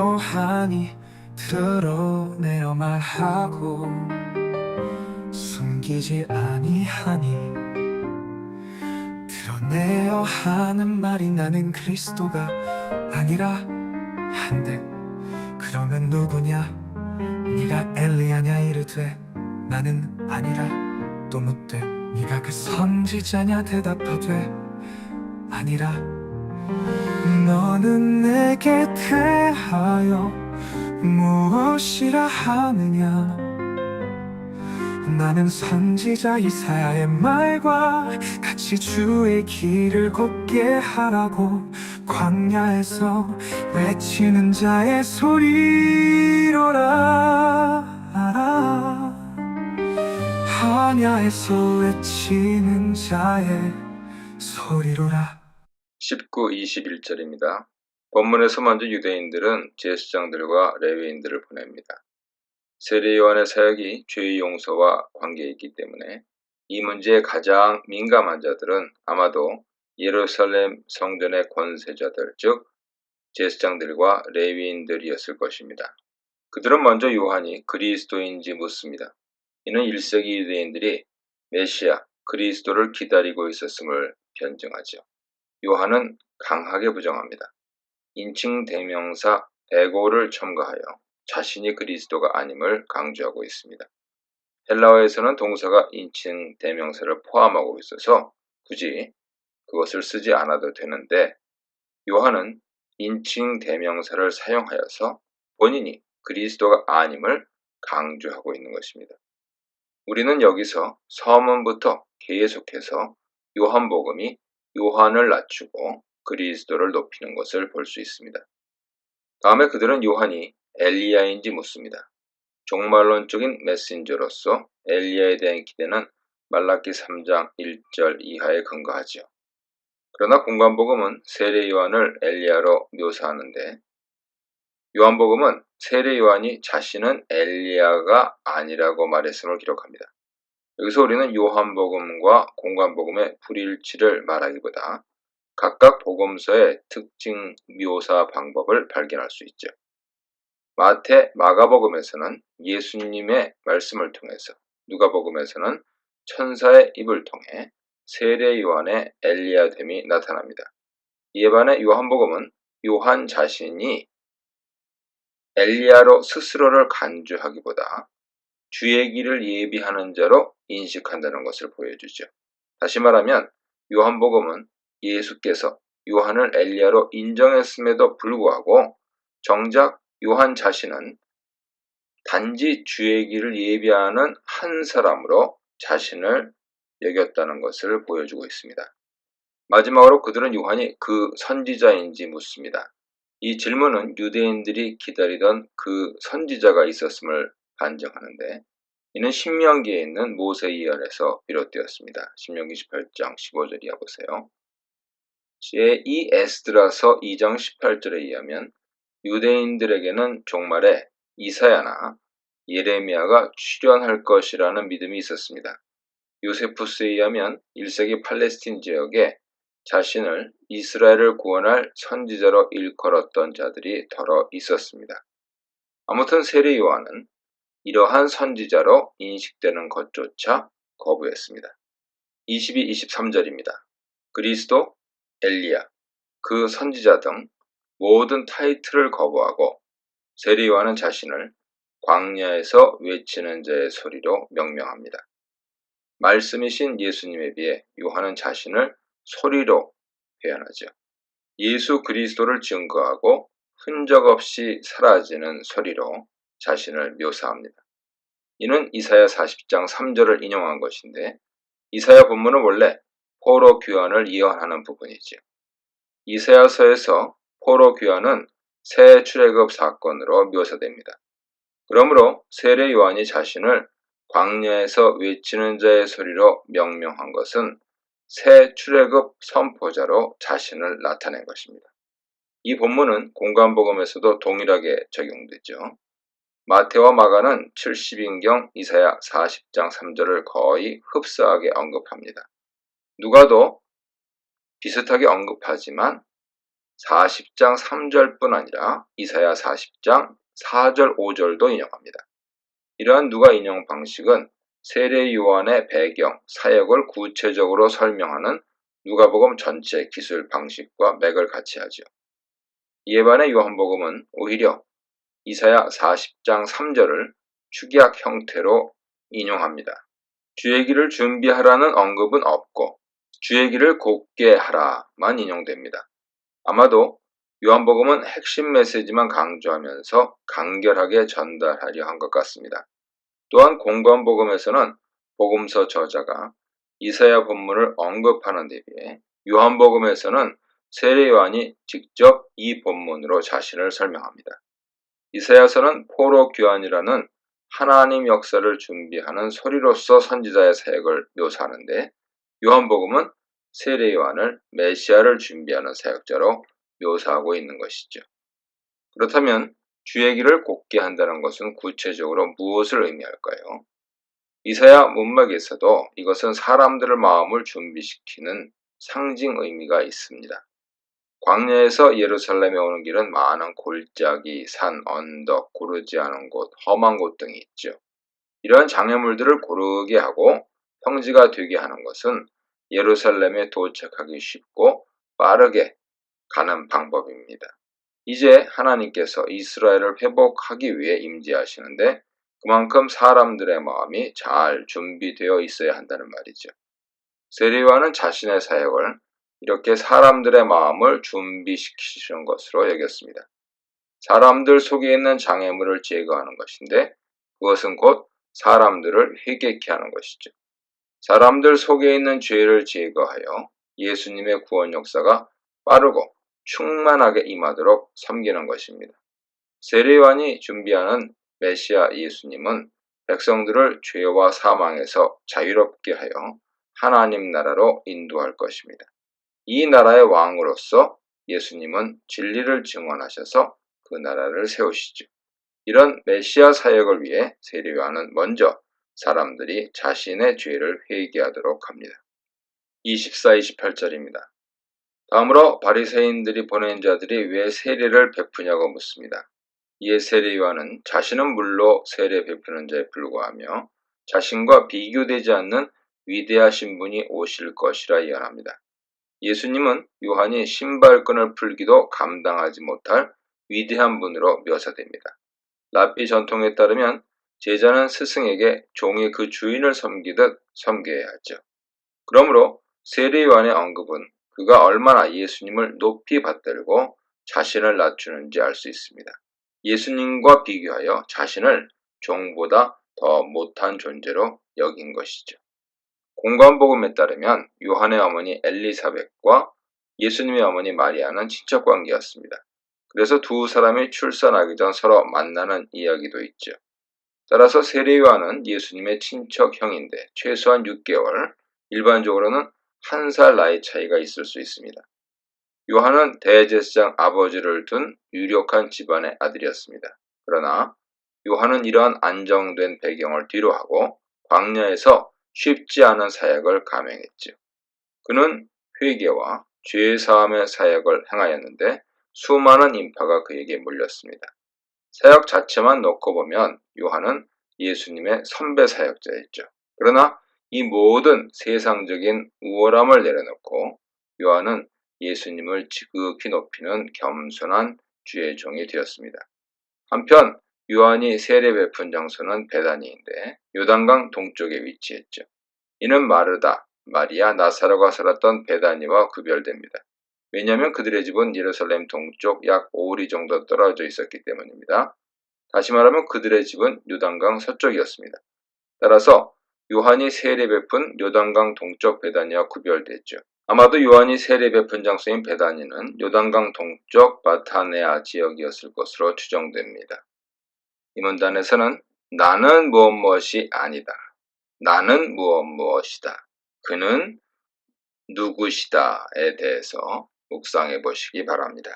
요한이 드러내어 말하고 숨기지 아니하니 드러내어 하는 말이 나는 그리스도가 아니라 한데 그러면 누구냐? 네가 엘리야냐 이르되 나는 아니라 또 묻되 네가 그 선지자냐 대답하되 아니라 너는 내게 대하여 무엇이라 하느냐? 나는 선지자 이사야의 말과 같이 주의 길을 곱게 하라고 광야에서 외치는 자의 소리로라. 한야에서 외치는 자의 소리로라 19, 21절입니다. 본문에서 먼저 유대인들은 제사장들과 레위인들을 보냅니다. 세례 요한의 사역이 죄의 용서와 관계에 있기 때문에 이 문제에 가장 민감한 자들은 아마도 예루살렘 성전의 권세자들, 즉 제사장들과 레위인들이었을 것입니다. 그들은 먼저 요한이 그리스도인지 묻습니다. 이는 1세기 유대인들이 메시아, 그리스도를 기다리고 있었음을 변증하죠. 요한은 강하게 부정합니다. 인칭 대명사 에고를 첨가하여 자신이 그리스도가 아님을 강조하고 있습니다. 헬라어에서는 동사가 인칭 대명사를 포함하고 있어서 굳이 그것을 쓰지 않아도 되는데 요한은 인칭 대명사를 사용하여서 본인이 그리스도가 아님을 강조하고 있는 것입니다. 우리는 여기서 서문부터 계속해서 요한복음이 요한을 낮추고 그리스도를 높이는 것을 볼 수 있습니다. 다음에 그들은 요한이 엘리야인지 묻습니다. 종말론적인 메신저로서 엘리야에 대한 기대는 말라기 3장 1절 이하에 근거하지요. 그러나 공관복음은 세례 요한을 엘리야로 묘사하는데 요한복음은 세례 요한이 자신은 엘리야가 아니라고 말했음을 기록합니다. 여기서 우리는 요한복음과 공관복음의 불일치를 말하기보다 각각 복음서의 특징 묘사 방법을 발견할 수 있죠. 마태, 마가복음에서는 예수님의 말씀을 통해서, 누가복음에서는 천사의 입을 통해 세례 요한의 엘리야됨이 나타납니다. 이에 반해 요한복음은 요한 자신이 엘리야로 스스로를 간주하기보다 주의 길을 예비하는 자로 인식한다는 것을 보여주죠. 다시 말하면 요한복음은 예수께서 요한을 엘리야로 인정했음에도 불구하고 정작 요한 자신은 단지 주의 길을 예비하는 한 사람으로 자신을 여겼다는 것을 보여주고 있습니다. 마지막으로 그들은 요한이 그 선지자인지 묻습니다. 이 질문은 유대인들이 기다리던 그 선지자가 있었음을 반증하는데 이는 신명기에 있는 모세 이열에서 비롯되었습니다. 신명기 18장 15절 이하 보세요. 제2 에스드라서 2장 18절에 의하면 유대인들에게는 종말에 이사야나 예레미야가 출현할 것이라는 믿음이 있었습니다. 요세푸스에 의하면 1세기 팔레스틴 지역에 자신을 이스라엘을 구원할 선지자로 일컬었던 자들이 더러 있었습니다. 아무튼 세례 요한은 이러한 선지자로 인식되는 것조차 거부했습니다. 22, 23절입니다. 그리스도, 엘리야, 그 선지자 등 모든 타이틀을 거부하고 요한은 자신을 광야에서 외치는 자의 소리로 명명합니다. 말씀이신 예수님에 비해 요한은 자신을 소리로 표현하죠. 예수 그리스도를 증거하고 흔적 없이 사라지는 소리로 자신을 묘사합니다. 이는 이사야 40장 3절을 인용한 것인데 이사야 본문은 원래 포로 귀환을 예언하는 부분이지요. 이사야서에서 포로 귀환은 새 출애굽 사건으로 묘사됩니다. 그러므로 세례 요한이 자신을 광야에서 외치는 자의 소리로 명명한 것은 새 출애굽 선포자로 자신을 나타낸 것입니다. 이 본문은 공간복음에서도 동일하게 적용되죠. 마태와 마가는 70인경 이사야 40장 3절을 거의 흡사하게 언급합니다. 누가도 비슷하게 언급하지만 40장 3절뿐 아니라 이사야 40장 4절 5절도 인용합니다. 이러한 누가 인용 방식은 세례 요한의 배경, 사역을 구체적으로 설명하는 누가복음 전체 기술 방식과 맥을 같이 하죠. 이에 반해 요한복음은 오히려 이사야 40장 3절을 축약 형태로 인용합니다. 주의 길을 준비하라는 언급은 없고 주의 길을 곱게 하라만 인용됩니다. 아마도 요한복음은 핵심 메시지만 강조하면서 간결하게 전달하려 한 것 같습니다. 또한 공관복음에서는 복음서 저자가 이사야 본문을 언급하는 데 비해 요한복음에서는 세례 요한이 직접 이 본문으로 자신을 설명합니다. 이사야서는 포로 귀환이라는 하나님 역사를 준비하는 소리로서 선지자의 사역을 묘사하는데 요한복음은 세례 요한을 메시아를 준비하는 사역자로 묘사하고 있는 것이죠. 그렇다면 주의 길을 곱게 한다는 것은 구체적으로 무엇을 의미할까요? 이사야 문맥에서도 이것은 사람들의 마음을 준비시키는 상징 의미가 있습니다. 광야에서 예루살렘에 오는 길은 많은 골짜기, 산, 언덕, 고르지 않은 곳, 험한 곳 등이 있죠. 이러한 장애물들을 고르게 하고 평지가 되게 하는 것은 예루살렘에 도착하기 쉽고 빠르게 가는 방법입니다. 이제 하나님께서 이스라엘을 회복하기 위해 임재하시는데 그만큼 사람들의 마음이 잘 준비되어 있어야 한다는 말이죠. 세리와는 자신의 사역을 이렇게 사람들의 마음을 준비시키시는 것으로 여겼습니다. 사람들 속에 있는 장애물을 제거하는 것인데 그것은 곧 사람들을 회개케 하는 것이죠. 사람들 속에 있는 죄를 제거하여 예수님의 구원 역사가 빠르고 충만하게 임하도록 섬기는 것입니다. 세례요한이 준비하는 메시아 예수님은 백성들을 죄와 사망에서 자유롭게 하여 하나님 나라로 인도할 것입니다. 이 나라의 왕으로서 예수님은 진리를 증언하셔서 그 나라를 세우시죠. 이런 메시아 사역을 위해 세례요한은 먼저 사람들이 자신의 죄를 회개하도록 합니다. 24, 28절입니다. 다음으로 바리새인들이 보낸 자들이 왜 세례를 베푸냐고 묻습니다. 이에 세례 요한은 자신은 물로 세례 베푸는 자에 불과하며 자신과 비교되지 않는 위대하신 분이 오실 것이라 예언합니다. 예수님은 요한이 신발끈을 풀기도 감당하지 못할 위대한 분으로 묘사됩니다. 랍비 전통에 따르면 제자는 스승에게 종이 그 주인을 섬기듯 섬겨야 하죠. 그러므로 세례 요한의 언급은 그가 얼마나 예수님을 높이 받들고 자신을 낮추는지 알 수 있습니다. 예수님과 비교하여 자신을 종보다 더 못한 존재로 여긴 것이죠. 공관복음에 따르면 요한의 어머니 엘리사벳과 예수님의 어머니 마리아는 친척 관계였습니다. 그래서 두 사람이 출산하기 전 서로 만나는 이야기도 있죠. 따라서 세례 요한은 예수님의 친척 형인데 최소한 6개월, 일반적으로는 한 살 나이 차이가 있을 수 있습니다. 요한은 대제사장 아버지를 둔 유력한 집안의 아들이었습니다. 그러나 요한은 이러한 안정된 배경을 뒤로하고 광야에서 쉽지 않은 사역을 감행했죠. 그는 회개와 죄 사함의 사역을 행하였는데 수많은 인파가 그에게 몰렸습니다. 사역 자체만 놓고 보면 요한은 예수님의 선배 사역자였죠. 그러나 이 모든 세상적인 우월함을 내려놓고 요한은 예수님을 지극히 높이는 겸손한 주의 종이 되었습니다. 한편 요한이 세례 베푼 장소는 베다니인데 요단강 동쪽에 위치했죠. 이는 마르다, 마리아, 나사로가 살았던 베다니와 구별됩니다. 왜냐하면 그들의 집은 예루살렘 동쪽 약 5리 정도 떨어져 있었기 때문입니다. 다시 말하면 그들의 집은 요단강 서쪽이었습니다. 따라서 요한이 세례 베푼 요단강 동쪽 베다니와 구별됐죠. 아마도 요한이 세례 베푼 장소인 베다니는 요단강 동쪽 바타네아 지역이었을 것으로 추정됩니다. 이 문단에서는 나는 무엇 무엇이 아니다. 나는 무엇 무엇이다. 그는 누구시다에 대해서 묵상해 보시기 바랍니다.